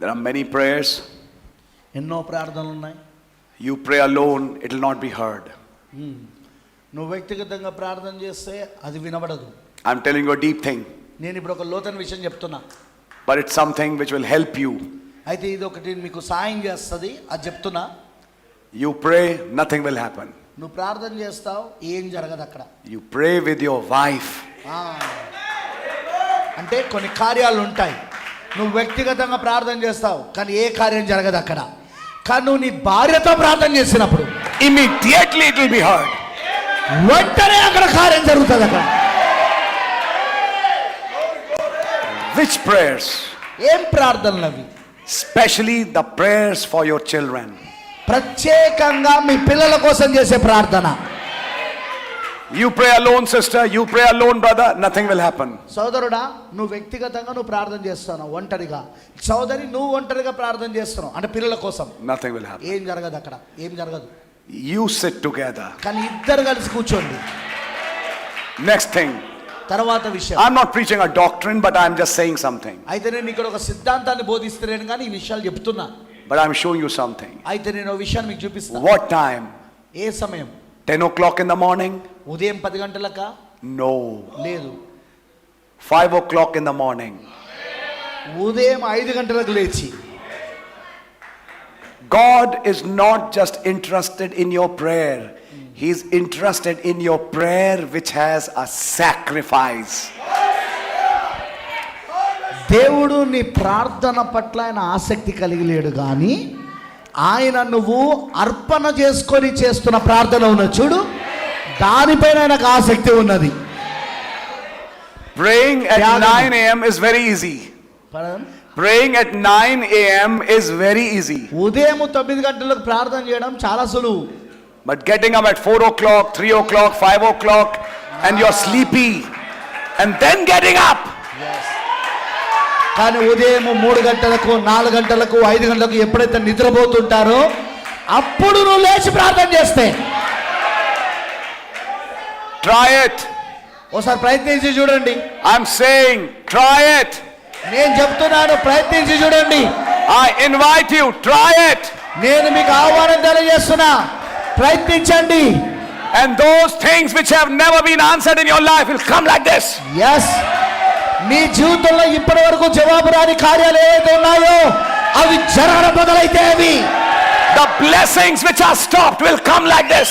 There are many prayers ఎన్నో ప్రార్థనలు ఉన్నాయి you pray alone it will not be heard నువ్వు వ్యక్తిగతంగా ప్రార్థన చేస్తే అది వినబడదు. I'm telling you deep thing నేను ఇప్పుడు ఒక లోతైన విషయం చెప్తున్నా. But it's something which will help you అయితే ఇది ఒకటి మీకు సాయం చేస్తుంది అది చెప్తున్నా. You pray nothing will happen నువ్వు ప్రార్థన చేస్తావు ఏం జరగదు అక్కడ. You pray with your wife అంటే కొన్ని కార్యాలు ఉంటాయి. నువ్వు వ్యక్తిగతంగా ప్రార్థన చేస్తావు కానీ ఏ కార్యం జరగదు అక్కడ కానీ నువ్వు నీ భార్యతో ప్రార్థన చేసినప్పుడు Immediately it will be heard. వెంటనే అక్కడ కార్యం జరుగుతుంది అక్కడ Which prayers? ఏం ప్రార్థనలు అవి Especially the prayers for your children. ప్రత్యేకంగా మీ పిల్లల కోసం చేసే ప్రార్థన you pray alone sister you pray alone brother nothing will happen సోదరుడా నువ్వు వ్యక్తిగతంగా నువ్వు ప్రార్థన చేస్తున్నావు ఒంటరిగా. సోదరి నువ్వు ఒంటరిగా ప్రార్థన చేస్తున్నావు అంటే పిల్లల కోసం. నథింగ్ విల్ హ్యాపెన్ ఏం జరగదు అక్కడ ఏం జరగదు. యు సెట్ టుగెదర్ కానీ ఇద్దరు కలిసి కూర్చోండి. నెక్స్ట్ థింగ్ తర్వాత విషయం. I'm not preaching a doctrine but I'm just saying something అయితే నేను ఇక్కడ ఒక సిద్ధాంతాన్ని బోధిస్తున్నాను కానీ ఈ విషయాలు చెప్తున్నా. But I'm showing you something అయితే నేను ఒక విషయాన్ని మీకు చూపిస్తాను వాట్ టైం ఏ సమయం? 10 o'clock in the morning? ఉదయం పది గంటలక No. లేదు 5 o'clock in the morning. ఉదయం ఐదు గంటలకు లేచి God is not just interested in your prayer, He's interested in your prayer which has a sacrifice. దేవుడు నీ ప్రార్థన పట్ల ఆయన ఆసక్తి కలిగి లేడు కానీ ఆయన నువ్వు అర్పణ చేసుకొని చేస్తున్న ప్రార్థన ఉన్న చూడు దానిపైన ఆయనకు ఆసక్తి ఉన్నది. Praying very easy praying at nine AM is very easy ఉదయం తొమ్మిది గంటలకు ప్రార్థన చేయడం చాలా సులువు. But getting at four o'clock three o'clock five o'clock and your sleepy and then getting up Yes. కానీ ఉదయం మూడు గంటలకు నాలుగు గంటలకు ఐదు గంటలకు ఎప్పుడైతే నిద్రపోతుంటారో అప్పుడు నువ్వు లేచి ప్రార్థన చేస్తే it. ఒకసారి ప్రయత్నించి చూడండి saying, try it. నేను చెప్తున్నాను ప్రయత్నించి చూడండి invite you, try it. నేను మీకు ఆహ్వానం తెలియజేస్తున్నా ప్రయత్నించండి And those things which have never been answered in your life will come like this. Yes నీ జీవితంలో ఇప్పటి వరకు జవాబు రాని కార్యాలు ఏవైతే ఉన్నాయో అవి జరగడం మొదలైతే అవి The blessings which are stopped will come like this.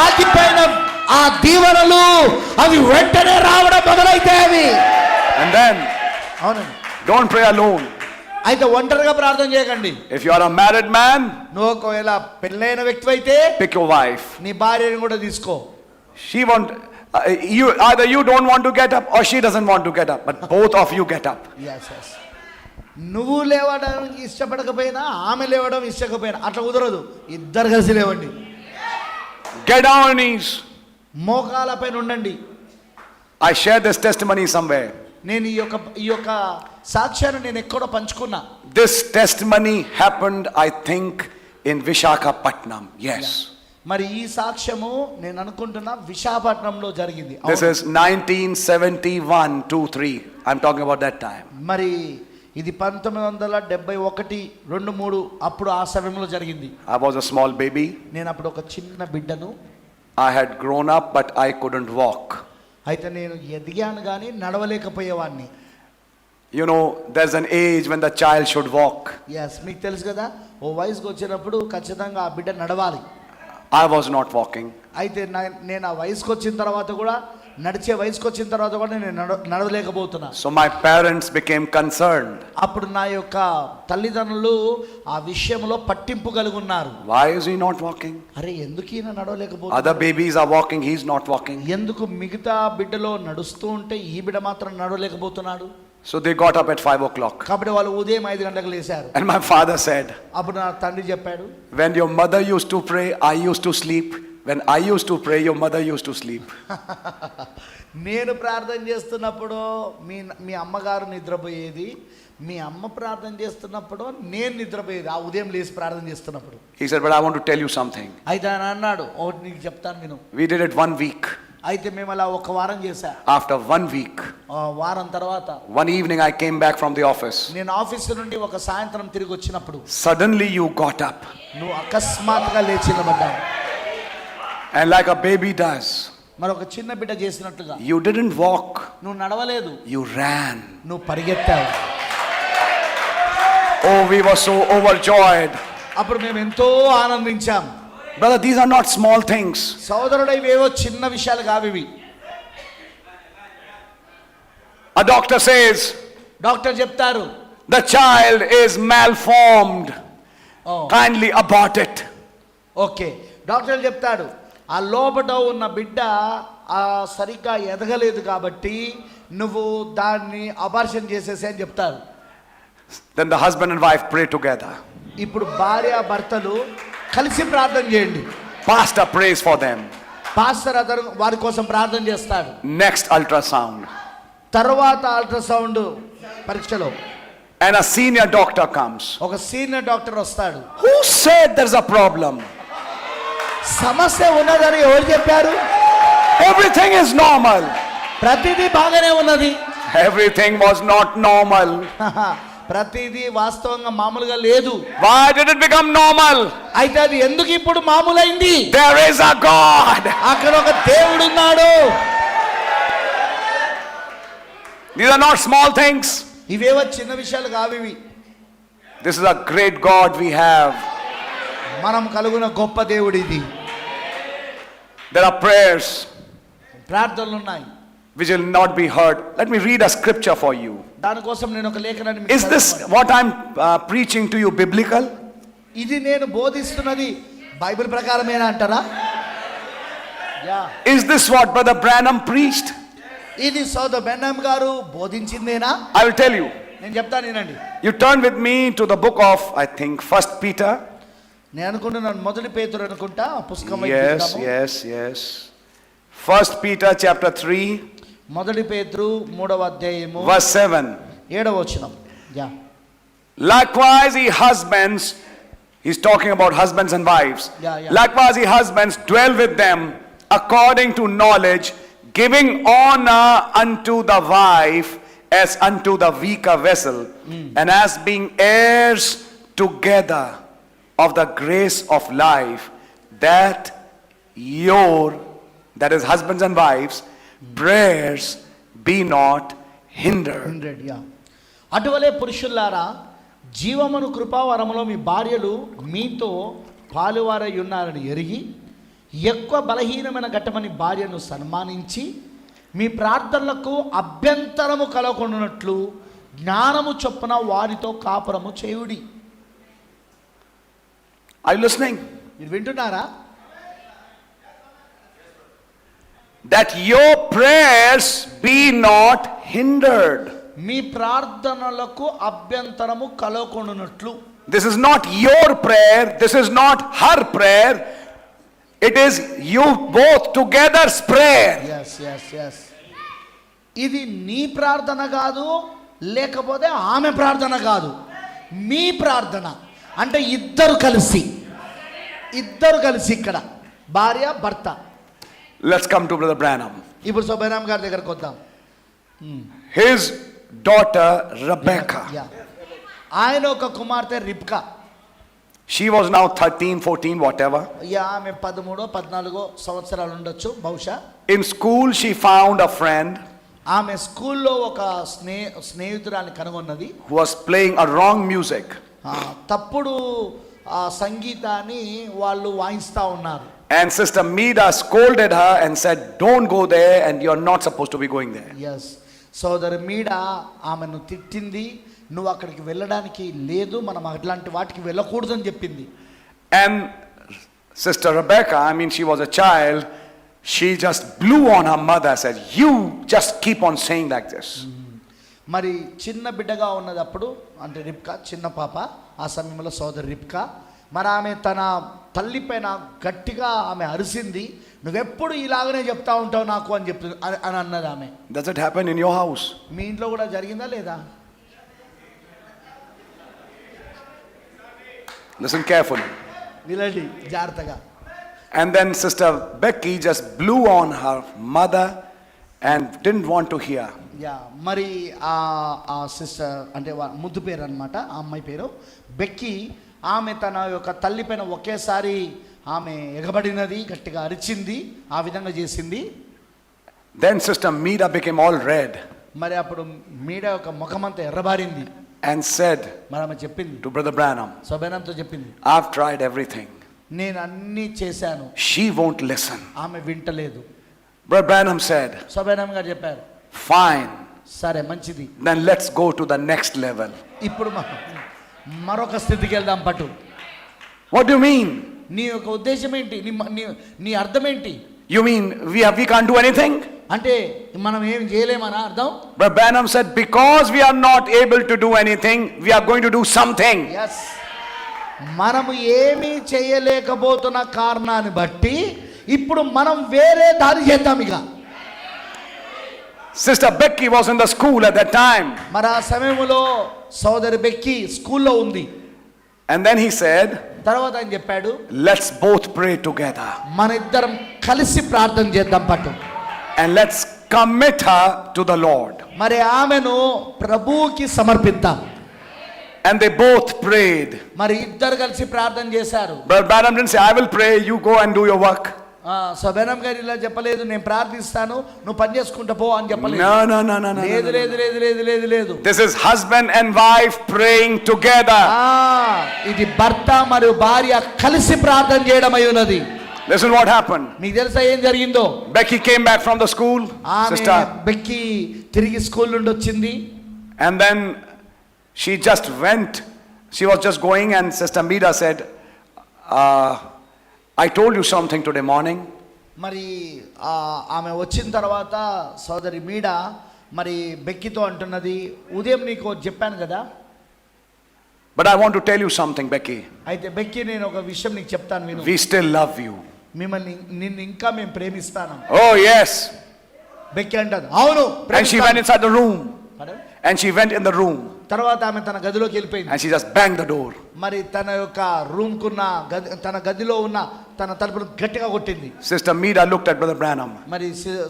ఆగిపోయిన ఆ దీవెనలు అవి వెంటనే రావడం మొదలైతే అవి And then, అవునండి don't pray alone. అయితే ఒంటరిగా ప్రార్థన చేయకండి If you are a married man, నువ్వు ఒకవేళ పెళ్ళైన వ్యక్తి అయితే pick your wife. నీ భార్యను కూడా తీసుకో She won't, uh, you, either you don't want to get up or she doesn't want to get up but both of you get up. Yes yes. నువ్వు లేవడానికి ఇష్టపడకపోయినా ఆమె లేవడం ఇష్టకపోయినా అట్లా కుదరదు. ఇద్దరు కలిసి లేవండి. గెట్ మోకాలపైన ఉండండి. I share this testimony someway నేను ఈ యొక్క ఈ యొక్క సాక్ష్యాన్ని నేను ఎక్కడో పంచుకున్నా. This testimony happened I think in Visakhapatnam yes మరి ఈ సాక్ష్యము నేను అనుకుంటున్నా విశాఖపట్నంలో జరిగింది అవును. is 1971, 2, 3. I'm talking about that time. మరి ఇది పంతొమ్మిది వందల డెబ్బై ఒకటి రెండు మూడు అప్పుడు ఆ సమయంలో జరిగింది I was a small baby. నేను అప్పుడు ఒక చిన్న బిడ్డను I had grown up, but I couldn't walk. అయితే నేను ఎదిగాను కానీ నడవలేకపోయేవాడిని You know, there's an age when the child should walk. Yes మీకు తెలుసు కదా ఓ వయసుకు వచ్చినప్పుడు ఖచ్చితంగా ఆ బిడ్డ నడవాలి I was not walking. అయితే నేను ఆ వయసుకు వచ్చిన తర్వాత కూడా నడిచే వయసుకు వచ్చిన తర్వాత కూడా నేను నడ నడవలేకపోతున్నా So my parents became concerned. అప్పుడు నా యొక్క తల్లిదండ్రులు ఆ విషయంలో పట్టింపు కలిగి ఉన్నారు Why is he not walking? అరే ఎందుకు ఈయన Other నడవలేకపోతున్నారు babies are walking, he's not walking. ఎందుకు మిగతా బిడ్డలో నడుస్తూ ఉంటే ఈ బిడ్డ మాత్రం నడవలేకపోతున్నాడు So they got up at 5 o'clock. కాబట్టి వాళ్ళు ఉదయం ఐదు గంటలకు లేశారు And my father said, అప్పుడు నా తండ్రి చెప్పాడు When your mother used to pray, I used to sleep. When I used to pray, your mother used to sleep. నేను ప్రార్థన చేస్తున్నప్పుడు మీ మీ అమ్మగారు నిద్రపోయేది మీ అమ్మ ప్రార్థన చేస్తున్నప్పుడు నేను నిద్రపోయేది ఆ ఉదయం లేచి ప్రార్థన చేస్తున్నప్పుడు He said, But I want to tell you something. అయితే అన్నాడు ఒకటి నీకు చెప్తాను నేను We did it one week. అయితే మేము అలా ఒక వారం చేశా. ఆఫ్టర్ వన్ వీక్ వారం తర్వాత one evening I came back from the office నేను ఆఫీస్ నుండి ఒక సాయంత్రం తిరిగి వచ్చినప్పుడు సడన్లీ యు గాట్ అప్ నువ్వు అకస్మాత్తుగా లేచి నిలబడ్డావు. And like a baby does మరి ఒక చిన్న బిడ్డ చేసినట్టుగా యు డిడెంట్ వాక్ నువ్వు నడవలేదు. యు ర్యాన్ నువ్వు పరిగెత్తావు. ఓ వి వర్ సో ఓవర్ జాయ్డ్ అప్పుడు మేము ఎంతో ఆనందించాము Brother, these are not small things. సోదరుడు ఇవేవో చిన్న విషయాలు కావివి A doctor says డాక్టర్ చెప్తారు the child is malformed. "Oh, Kindly abort it. Okay doctor చెప్తాడు ఆ లోపట ఉన్న బిడ్డ సరిగ్గా ఎదగలేదు కాబట్టి నువ్వు దాన్ని అబార్షన్ చేసేసి అని చెప్తారు Then the husband and wife pray together. ఇప్పుడు భార్య భర్తలు కలిసి ప్రార్థన చేయండి Pastor prays for them. Pastor అతను వారి కోసం ప్రార్థన చేస్తాడు Next ultrasound. తర్వాత అల్ట్రాసౌండ్ పరీక్షలో And a senior doctor comes. ఒక సీనియర్ డాక్టర్ వస్తాడు Who said there's a problem? సమస్య ఉన్నదని ఎవరు చెప్పారు Everything is normal. ప్రతిదీ బాగానే ఉన్నది Everything was not normal. ప్రతిదీ వాస్తవంగా మామూలుగా లేదు Why did it become normal? అయితే అది ఎందుకు ఇప్పుడు మామూలైంది There is a God. అక్కడ ఒక దేవుడు ఉన్నాడు These are not small things. ఇవేవో చిన్న విషయాలు కావివి This is a great God we have. మనం కలుగున గొప్ప దేవుడు ఇది There are prayers ప్రార్థనలు ఉన్నాయి which will not be heard. Let me read a scripture for you. దానికోసం నేను ఒక లేఖనాన్ని మీకు Is this చదువుతాను. what I'm uh, preaching to you biblical? ఇది నేను బోధిస్తున్నది బైబిల్ ప్రకారమేనా అంటారా yeah Is this what Brother Branham preached? ఇది సోదర్ బెన్నాం గారు బోధించిందేనా I will tell you. నేను చెప్తాను నేనండి You turn with me to the book of, I think, First Peter. నేను అనుకుంటున్నాను మొదటి పేతురు అనుకుంటా ఆ పుస్తకం వైపు Yes, చూద్దాము. yes, yes. First Peter chapter 3, మొదటి పేతురు మూడవ అధ్యాయము verse 7. ఏడవ వచనం yeah Likewise, ye husbands, he's talking about husbands and wives. Yeah, yeah. Likewise, ye husbands, dwell with them according to knowledge, giving honor unto the wife as unto the weaker vessel, and as being heirs together of the grace of life, that your, that is husbands and wives, prayers be not hindered. Hundred yeah అటువలే పురుషుల్లారా జీవమును కృపావరములో మీ భార్యలు మీతో పాలువారై ఉన్నారని ఎరిగి ఎక్కువ బలహీనమైన ఘట్టమని భార్యను సన్మానించి మీ ప్రార్థనలకు అభ్యంతరము కలగకుండానట్లు జ్ఞానము చొప్పున వారితో కాపురము చేయుడి you listening? మీరు వింటున్నారా that your prayers be not hindered మీ ప్రార్థనలకు అభ్యంతరము కలవకుండునట్లు this is not your prayer this is not her prayer it is you both together prayer yes yes yes. ఇది నీ ప్రార్థన కాదు లేకపోతే ఆమె ప్రార్థన కాదు. మీ ప్రార్థన. అంటే ఇద్దరు కలిసి. ఇద్దరు కలిసి ఇక్కడ. భార్య భర్త. Let's come to Brother Branham. ఇప్పుడు సుబ్బరామ్ గారి దగ్గరకు వద్దాం His daughter Rebecca, యా. ఆయన ఒక కుమార్తె రిప్కా she was now 13, 14, whatever. Yeah ఆమె పదమూడో పద్నాలుగో సంవత్సరాలు ఉండొచ్చు బహుశా In school, she found a friend ఆమె స్కూల్లో ఒక స్నే స్నేహితురాన్ని కనుగొన్నది who was playing a wrong music. ఆ, తప్పుడు ఆ సంగీతాన్ని వాళ్ళు వాయిస్తూ ఉన్నారు And Sister Mida scolded her and said, Don't go there, and you're not supposed to be going there. Yes సోదరి మీడ ఆమెను తిట్టింది నువ్వు అక్కడికి వెళ్ళడానికి లేదు మనం అట్లాంటి వాటికి వెళ్ళకూడదని చెప్పింది And Sister Rebecca, I mean, she was a child, she just blew on her mother, said, You just keep on saying like this. మరి చిన్న బిడ్డగా ఉన్నదప్పుడు అంటే రిప్కా చిన్న పాప ఆ సమయంలో సోదరి రిప్కా మరి ఆమె తన తల్లి పైన గట్టిగా ఆమె అరిసింది నువ్వెప్పుడు ఇలాగనే చెప్తా ఉంటావు నాకు అని చెప్పి అని- అని అన్నది ఆమె Does it happen in your house? మీ ఇంట్లో కూడా జరిగిందా లేదా Listen carefully. వినండి జాగ్రత్తగా And then Sister Becky just blew on her mother and didn't want to hear. Yeah మరి ఆ ఆ సిస్టర్ అంటే ముద్దు పేరు అనమాట ఆ అమ్మాయి పేరు బెక్కి ఆమె తన యొక్క తల్లి పైన ఒకేసారి ఆమె ఎగబడినది గట్టిగా అరిచింది ఆ విధంగా చేసింది Then Sister Mida became all red మరి అప్పుడు మీడ యొక్క ముఖమంతా ఎర్రబారింది and said మరి ఆమె చెప్పింది to Brother Branham, సబేనంతో చెప్పింది I've tried everything. నేను అన్నీ చేశాను She won't listen. ఆమె వింటలేదు Brother Branham said, సబేనం గారు చెప్పారు Fine, సరే మంచిది then let's go to the next level. ఇప్పుడు మ- మరొక స్థితికి వెళ్దాం పట్టు. వాట్ యు మీన్ నీ యొక్క ఉద్దేశం ఏంటి? నీ నీ అర్థం ఏంటి? You mean we have we can't do anything అంటే మనం ఏం చేయలేమని అర్థం? But Branham said because we are not able to do anything we are going to do something yes. మనము ఏమీ చేయలేకపోతున్న కారణాన్ని బట్టి ఇప్పుడు మనం వేరే దారి చేద్దాం ఇక. Sister Becky was in the school at that time. మరి ఆ సమయంలో సోదరి బెక్కి స్కూల్లో ఉంది And then he said, తర్వాత ఆయన చెప్పాడు Let's both pray together మన ఇద్దరం కలిసి ప్రార్థన చేద్దాం పట్టు and let's commit her to the Lord. మరి ఆమెను ప్రభువుకి సమర్పిద్దాం And they both prayed. మరి ఇద్దరు కలిసి ప్రార్థన చేశారు Brother Branham didn't say, I will pray, you go and do your work. సబేనం గారు ఇలా చెప్పలేదు నేను ప్రార్థిస్తాను నువ్వు పని చేసుకుంటా పో అని చెప్పలేదు no. లేదు. లేదు లేదు లేదు లేదు లేదు This is husband and wife praying together. ఆ, ఇది భర్త మరియు భార్య కలిసి ప్రార్థన చేయడం అయి ఉన్నది Listen what happened. మీకు తెలుసా ఏం జరిగిందో Becky came back from the school, ఆమె sister, బెక్కి తిరిగి స్కూల్ నుండి వచ్చింది and then she just went. She was just going, and Sister Mida said, uh, I told you something today morning మరి ఆమె వచ్చిన తర్వాత సోదరి మీడ మరి బెక్కితో అంటున్నది ఉదయం నీకు చెప్పాను కదా. But I want to tell you something Becky అయితే బెక్కి నేను ఒక విషయం నీకు చెప్తాను నేను వి స్టిల్ లవ్ యు మిమ్మల్ని నిన్ను ఇంకా మేము ప్రేమిస్తాను. ఓ ఎస్ బెక్కి అంటది అవును and she went inside the room and she went in the room తర్వాత ఆమె తన గదిలోకి వెళ్ళిపోయింది. And she just bang the door మరి తన యొక్క రూమ్ కున్న తన గదిలో ఉన్న తన తలుపులు గట్టిగా కొట్టింది. Sister Mida look at brother Branham మరి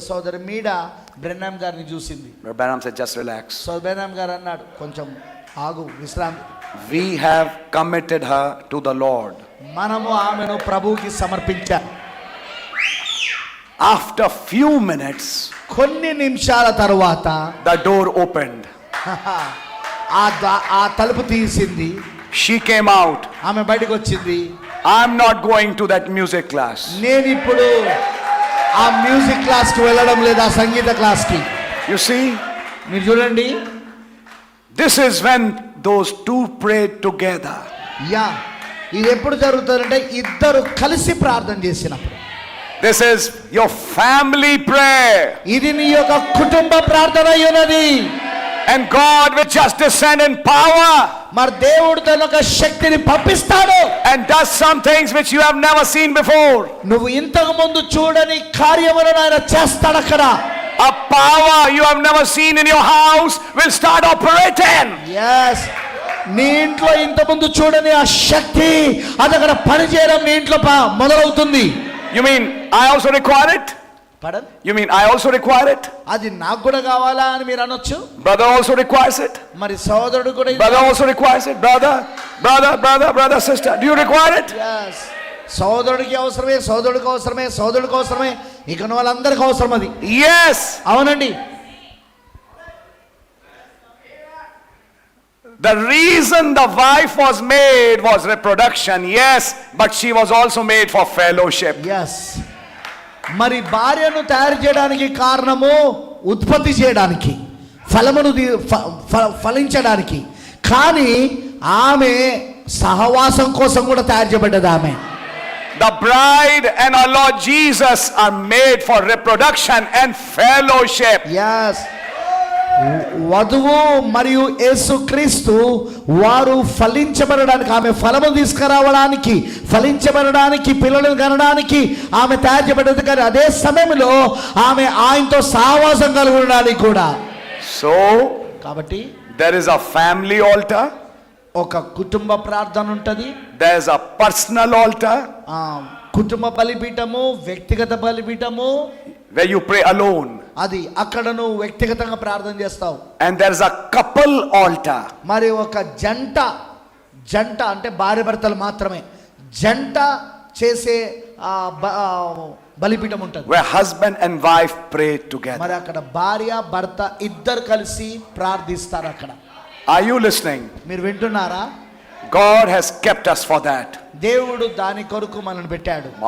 సోదరి మీడా బ్రెనామ్ గారిని చూసింది. Branham said just relax so Branham గారు అన్నాడు కొంచెం ఆగు విశ్రాంతి. We have committed her to the Lord మనము ఆమెను ప్రభుకి సమర్పించాం. ఆఫ్టర్ ఫ్యూ మినిట్స్ కొన్ని నిమిషాల తర్వాత ద డోర్ ఓపెన్డ్ ఆ తలుపు తీసింది. షీ కేమ్ అవుట్ ఆమె బయటకు వచ్చింది. I'm not going to that music class. నేను ఇప్పుడు ఆ మ్యూజిక్ క్లాస్కి వెళ్ళడం లేదు ఆ సంగీత క్లాస్కి You see, మీరు చూడండి this is when those two prayed together. Yeah ఇది ఎప్పుడు జరుగుతుందంటే ఇద్దరు కలిసి ప్రార్థన చేసినప్పుడు This is your family prayer. ఇది నీ యొక్క కుటుంబ ప్రార్థన అయి ఉన్నది And God will just descend in power మరి దేవుడు తన యొక్క శక్తిని పంపిస్తాడు and does some things which you have never seen before. నువ్వు ఇంతకు ముందు చూడని కార్యములను ఆయన చేస్తాడు అక్కడ A power you have never seen in your house will start operating. Yes నీ ఇంట్లో ఇంత ముందు చూడని ఆ శక్తి అది అక్కడ పనిచేయడం నీ ఇంట్లో ప- మొదలవుతుంది You mean I also require it? పడన్ you mean I also require it అది నాకు కూడా కావాలా అని మీరు అనొచ్చు? బ్రదర్ ఆల్సో రిక్వైర్స్ ఇట్ మరి సోదరుడు కూడా brother also requires it brother brother brother brother sister do you require it yes. సోదరుడికి అవసరమే సోదరుడికి అవసరమే సోదరుడికి అవసరమే. ఇక వాళ్ళందరికీ అవసరం అది. Yes. అవునండి. The reason the wife was made was reproduction yes but she was also made for fellowship yes. మరి భార్యను తయారు చేయడానికి కారణము ఉత్పత్తి చేయడానికి ఫలమును ఫలించడానికి. కానీ ఆమె సహవాసం కోసం కూడా తయారు చేయబడ్డది ఆమె. The bride and our Lord Jesus are made for reproduction and fellowship. Yes వధువు మరియు యేసుక్రీస్తు వారు ఫలించబడడానికి ఆమె ఫలము తీసుకురావడానికి ఫలించబడడానికి పిల్లలను కనడానికి ఆమె తయారు చేయబడ్డది. కానీ అదే సమయంలో ఆమె ఆయనతో సహవాసం కలిగి ఉండడానికి కూడా. So, కాబట్టి there is a family altar, ఒక కుటుంబ ప్రార్థన ఉంటుంది. There's a personal altar, కుటుంబ బలిపీఠము వ్యక్తిగత బలిపీఠము. Where you pray alone. అది అక్కడ నువ్వు వ్యక్తిగతంగా ప్రార్థన చేస్తావు. And there is a couple altar. మరి ఒక జంట జంట అంటే భార్య భర్తలు మాత్రమే. జంట చేసే బలిపీఠం ఉంటుంది. Where husband and wife pray together. మరి అక్కడ భార్య భర్త ఇద్దరు కలిసి ప్రార్థిస్తారు అక్కడ. Are you listening? మీరు వింటున్నారా? God has kept us for that. దేవుడు దాని కొరకు మనల్ని పెట్టాడు.